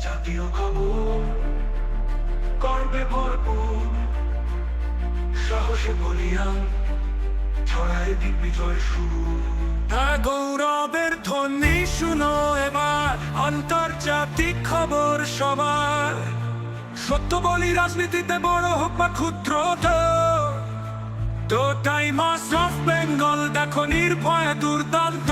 জাতীয় গর্বে ভরপুর। সাহসে বলিয়ান ছড়ায় দিগ্বিজয় শুরু গৌরবের ধ্বনি শুনো এবার, আন্তর্জাতিক খবর সবার। সত্য বলি, রাজনীতিতে বড় হোক বা ক্ষুদ্র তো টাইমাস অফ বেঙ্গল দেখো নির্ভয় দুর্দান্ত।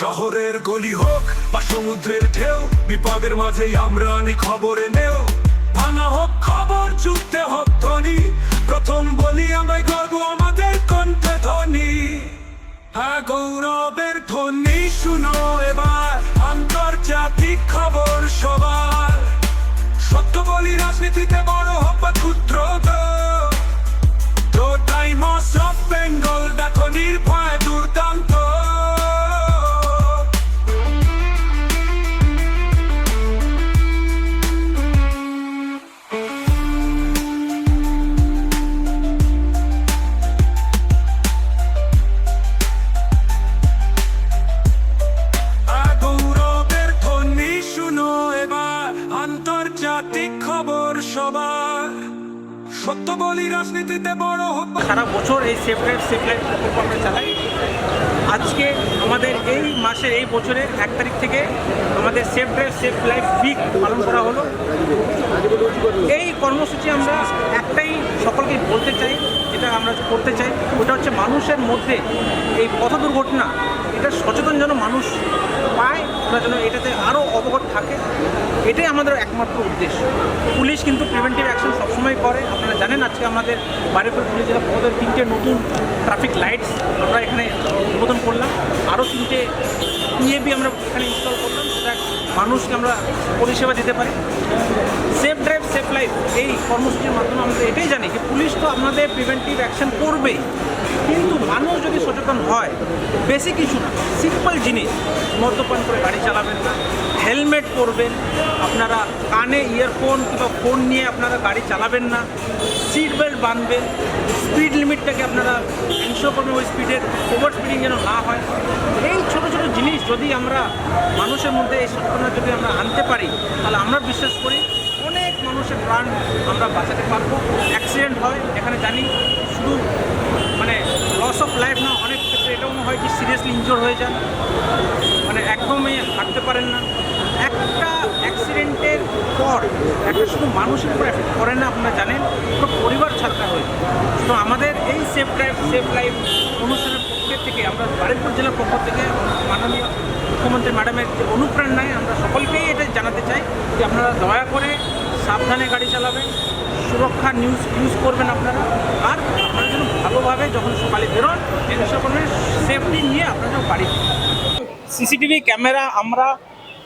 শহরের গলি হোক বা সমুদ্রের ঢেউ, বিপদের মাঝে আমরা আনি খবরে নেও। ভাঙা হোক খবর, যুদ্ধে হোক ধ্বনি প্রথম বলি আমায় গর্ব, আমাদের কণ্ঠে ধ্বনি। হ্যাঁ গৌরবের ধ্বনি, শুনো এবার। বলি রাজনীতিতে বড় হোক বা ক্ষুদ্র রাজনীতিতে বড় সারা বছর এই সেফ ড্রাইভ সেফ লাইফ প্রকল্প আমরা চালাই। আজকে আমাদের এই মাসের, এই বছরের এক তারিখ থেকে আমাদের safe drive safe life week পালন করা হলো। এই কর্মসূচি আমরা একটাই সকলকে বলতে চাই যেটা আমরা করতে চাই, ওটা হচ্ছে মানুষের মধ্যে এই পথ দুর্ঘটনা, এটা সচেতন যেন মানুষ পায় ওরা যেন এটাতে আরও অবগত থাকে, এটাই আমাদের একমাত্র উদ্দেশ্য। পুলিশ কিন্তু প্রিভেন্টিভ অ্যাকশন সবসময় করে। আপনারা জানেন আজকে আমাদের বারুইপুর পুলিশ জেলা পদের তিনটে নতুন ট্রাফিক লাইটস আমরা এখানে উদ্বোধন করলাম। আরও তিনটে ইএবি আমরা এখানে ইনস্টল করলাম। মানুষকে আমরা পরিষেবা দিতে পারি। সেফ ড্রাইভ সেফ লাইফ এই কর্মসূচির মাধ্যমে আমরা এটাই জানি যে পুলিশ তো আমাদের প্রিভেন্টিভ অ্যাকশন করবেই। কিন্তু মানুষ যদি সচেতন হয়, বেশি কিছু না সিম্পল জিনিস, মদ্যপান করে গাড়ি চালাবেন না হেলমেট পরবেন, আপনারা কানে ইয়ারফোন কিংবা ফোন নিয়ে আপনারা গাড়ি চালাবেন না সিট বেল্ট বাঁধবেন স্পিড লিমিটটাকে আপনারা এনশোর করবেন ওই স্পিডের ওভার স্পিডিং যেন না হয়। এই ছোট ছোট জিনিস যদি আমরা মানুষের মধ্যে এই সচেতনতা যদি আমরা আনতে পারি, তাহলে আমরা বিশ্বাস করি অনেক মানুষের প্রাণ আমরা বাঁচাতে পারব। অ্যাক্সিডেন্ট হয়, এখানে জানি। শুধু মানে লস অফ লাইফ না, অনেক ক্ষেত্রে এটাও হয় কি সিরিয়াসলি ইনজোর হয়ে যান। মানে একদমই হাঁটতে পারেন না। একটা অ্যাক্সিডেন্টের পর, একটা শুধু মানুষের উপর এফেক্ট করে না, আপনারা জানেন, পুরো পরিবার ছাড়তে হয় তো আমাদের এই সেফ ড্রাইভ সেফ লাইফ অনুষ্ঠানের পক্ষের থেকে আমরা বারিকপুর জেলার পক্ষ থেকে মাননীয় মুখ্যমন্ত্রী ম্যাডামের যে অনুপ্রেরণায় আমরা সকলকেই এটা জানাতে চাই যে আপনারা দয়া করে সাবধানে গাড়ি চালাবেন, সুরক্ষা নিউজ ইউজ করবেন আপনারা, আর আপনারা যেন ভালোভাবে যখন সকালে বেরোন এনশোর করবেন সেফটি নিয়ে আপনারা বাড়ি সিসিটিভি ক্যামেরা আমরা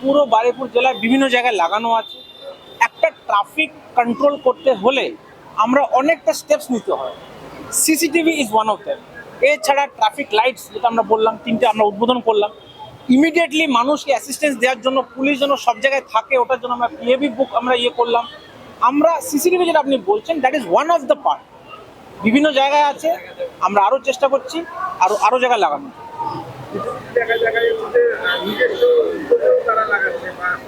পুরো বারুইপুর জেলায় বিভিন্ন জায়গায় লাগানো আছে। একটা ট্রাফিক কন্ট্রোল করতে হলে আমরা অনেকটা স্টেপস নিতে হয়। CCTV is one of them এছাড়া ট্রাফিক লাইটস যেটা আমরা বললাম, তিনটে আমরা উদ্বোধন করলাম। ইমিডিয়েটলি মানুষকে অ্যাসিস্ট্যান্স দেওয়ার জন্য, পুলিশ যেন সব জায়গায় থাকে, ওটার জন্য আমরা পিএবি বুক আমরা ইয়ে করলাম। আমরা সিসিটিভি যেটা আপনি বলছেন that is one of the part বিভিন্ন জায়গায় আছে, আমরা আরও চেষ্টা করছি আরও আরও জায়গায় লাগানো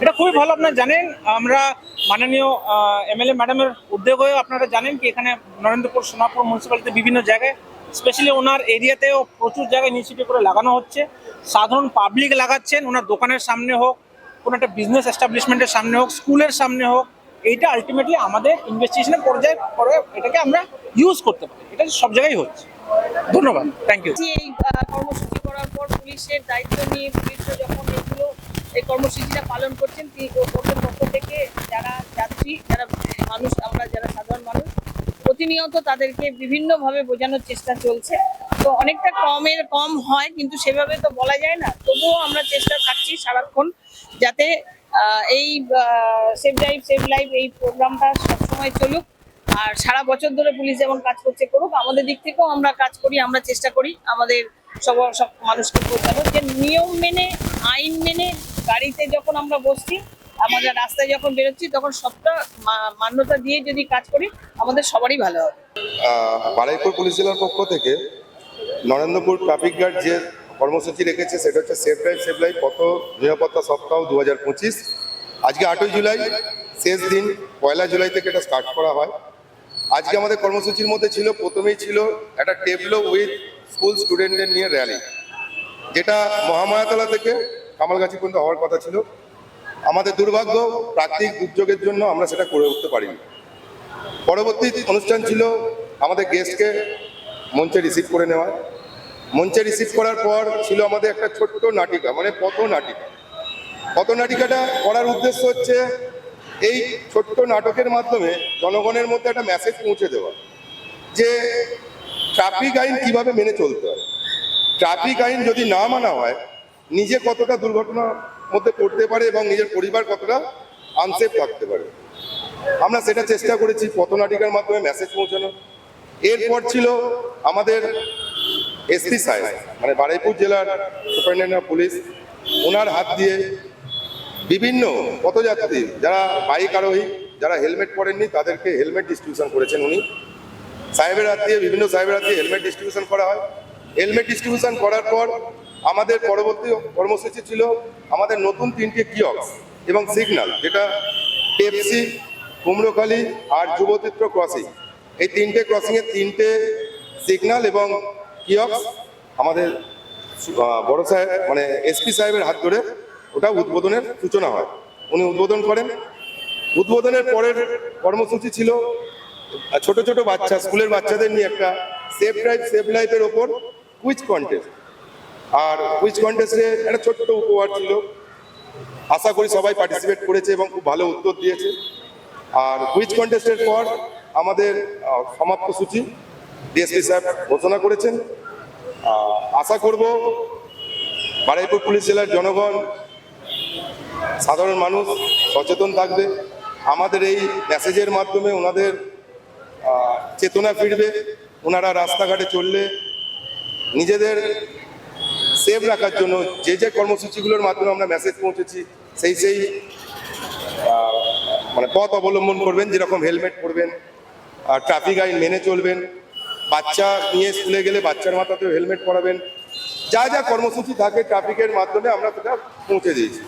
এটা খুবই ভালো আপনারা জানেন। আমরা মাননীয় এমএলএ ম্যাডামের উদ্যোগ উদ্যোগেও আপনারা জানেন কি এখানে নরেন্দ্রপুর সোনাপুর মিউনিসিপ্যালিটি বিভিন্ন জায়গায় স্পেশালি ওনার এরিয়াতেও প্রচুর জায়গায় ইনিশিয়েটিভ করে লাগানো হচ্ছে। সাধারণ পাবলিক লাগাচ্ছেন ওনার দোকানের সামনে হোক কোনো একটা বিজনেস এস্টাবলিশমেন্টের সামনে হোক স্কুলের সামনে হোক এইটা আলটিমেটলি আমাদের ইনভেস্টিগেশনের পর্যায়ে পরে এটাকে আমরা ইউজ করতে পারি। এটা সব জায়গায় হচ্ছে। ধন্যবাদ। থ্যাংক ইউ পুলিশের দায়িত্ব নিয়ে পুলিশও যখন এগুলো, এই কর্মসূচিটা পালন করছেন কোর্টের পক্ষ থেকে যারা যাত্রী, যারা মানুষ, আমরা যারা সাধারণ মানুষ, প্রতিনিয়ত তাদেরকে বিভিন্নভাবে বোঝানোর চেষ্টা চলছে। তো অনেকটা কমের কম হয়, কিন্তু সেভাবে তো বলা যায় না। তবুও আমরা চেষ্টা থাকছি সারাক্ষণ যাতে এই সেভ ড্রাইভ সেভ লাইফ এই প্রোগ্রামটা সবসময় চলুক। আর সারা বছর ধরে পুলিশ যেমন কাজ করছে করুক, আমাদের দিক থেকেও আমরা কাজ করি, আমরা চেষ্টা করি আমাদের সব সব মানুষকে যে নিয়ম মেনে, আইন মেনে গাড়িতে যখন আমরা বসছি আমরা রাস্তায় যখন বেরোচ্ছি, তখন সবটা মান্যতা দিয়ে যদি কাজ করি, আমাদের সবারই ভালো হবে। বারুইপুর পুলিশ জেলার পক্ষ থেকে নরেন্দ্রপুর ট্রাফিক গার্ড যে কর্মসূচি রেখেছে, সেটা হচ্ছে সেফ ড্রাইভ সেফ লাইফ পথ নিরাপত্তা সপ্তাহ দু হাজার পঁচিশ। আজকে আটই জুলাই, শেষ দিন, পয়লা জুলাই থেকে এটা স্টার্ট করা হয়। আজকে আমাদের কর্মসূচির মধ্যে ছিল, প্রথমেই ছিল একটা টেবলো উইথ স্কুল স্টুডেন্টদের নিয়ে র্যালি যেটা মহামায়াতলা থেকে কামালগাছি পর্যন্ত হওয়ার কথা ছিল। আমাদের দুর্ভাগ্য, প্রাকৃতিক দুর্যোগের জন্য আমরা সেটা করে উঠতে পারিনি। পরবর্তী অনুষ্ঠান ছিল আমাদের গেস্টকে মঞ্চে রিসিভ করে নেওয়া। মঞ্চে রিসিভ করার পর ছিল আমাদের একটা ছোট্ট নাটিকা মানে পথ নাটিকা পথ নাটিকাটা করার উদ্দেশ্য হচ্ছে এই ছোট্ট নাটকের মাধ্যমে জনগণের মধ্যে একটা মেসেজ পৌঁছে দেওয়া। যে ট্রাফিক আইন কীভাবে মেনে চলতে হয়? ট্রাফিক আইন যদি না মানা হয়, নিজে কতটা দুর্ঘটনার মধ্যে পড়তে পারে এবং নিজের পরিবার কতটা আনসেফ থাকতে পারে? আমরা সেটা চেষ্টা করেছি পথনাটিকার মাধ্যমে মেসেজ পৌঁছানো এরপর ছিল আমাদের এসপি সাহেব মানে বারুইপুর জেলার সুপারিনটেন্ডেন্ট অফ পুলিশ ওনার হাত দিয়ে বিভিন্ন পথযাত্রী, যারা বাইক আরোহী, যারা হেলমেট পরেননি, তাদেরকে হেলমেট ডিস্ট্রিবিউশন করেছেন উনি। সাহেবের হাত দিয়ে বিভিন্ন সাহেবের হাত দিয়ে হেলমেট ডিস্ট্রিবিউশন করা হয়। হেলমেট ডিস্ট্রিবিউশন করার পর আমাদের পরবর্তী কর্মসূচি ছিল আমাদের নতুন তিনটে কিয়ক্স এবং সিগনাল যেটা টেপসি কুমড়োখালি আর যুবচিত্র ক্রসিং এই তিনটে ক্রসিংয়ে তিনটে সিগনাল এবং কিয়ক্স আমাদের বড় সাহেব মানে এসপি সাহেবের হাত ধরে ওটা উদ্বোধনের সূচনা হয়। উনি উদ্বোধন করেন। উদ্বোধনের পরের কর্মসূচি ছিল আর ছোট ছোট বাচ্চা, স্কুলের বাচ্চাদের নিয়ে একটা সেফ ড্রাইভ সেফ লাইফের ওপর কুইজ কন্টেস্ট আর কুইজ কন্টেস্টে একটা ছোট্ট উপহার ছিল। আশা করি সবাই পার্টিসিপেট করেছে এবং খুব ভালো উত্তর দিয়েছে। আর কুইজ কন্টেস্টের পর আমাদের সমাপ্ত সূচি ডিএসপি সাহেব ঘোষণা করেছেন। আশা করব বারুইপুর পুলিশ জেলার জনগণ, সাধারণ মানুষ সচেতন থাকবে। আমাদের এই মেসেজের মাধ্যমে ওনাদের চেতনা ফিরবে, ওনারা রাস্তাঘাটে চললে নিজেদের সেভ রাখার জন্য যে যে কর্মসূচিগুলোর মাধ্যমে আমরা মেসেজ পৌঁছেছি, সেই সেই মানে পথ অবলম্বন করবেন, যেরকম হেলমেট পরবেন, আর ট্রাফিক আইন মেনে চলবেন, বাচ্চা নিয়ে স্কুলে গেলে বাচ্চার মাথাতেও হেলমেট পরাবেন, যা যা কর্মসূচি থাকে ট্রাফিকের মাধ্যমে আমরা সেটা পৌঁছে দিয়েছি।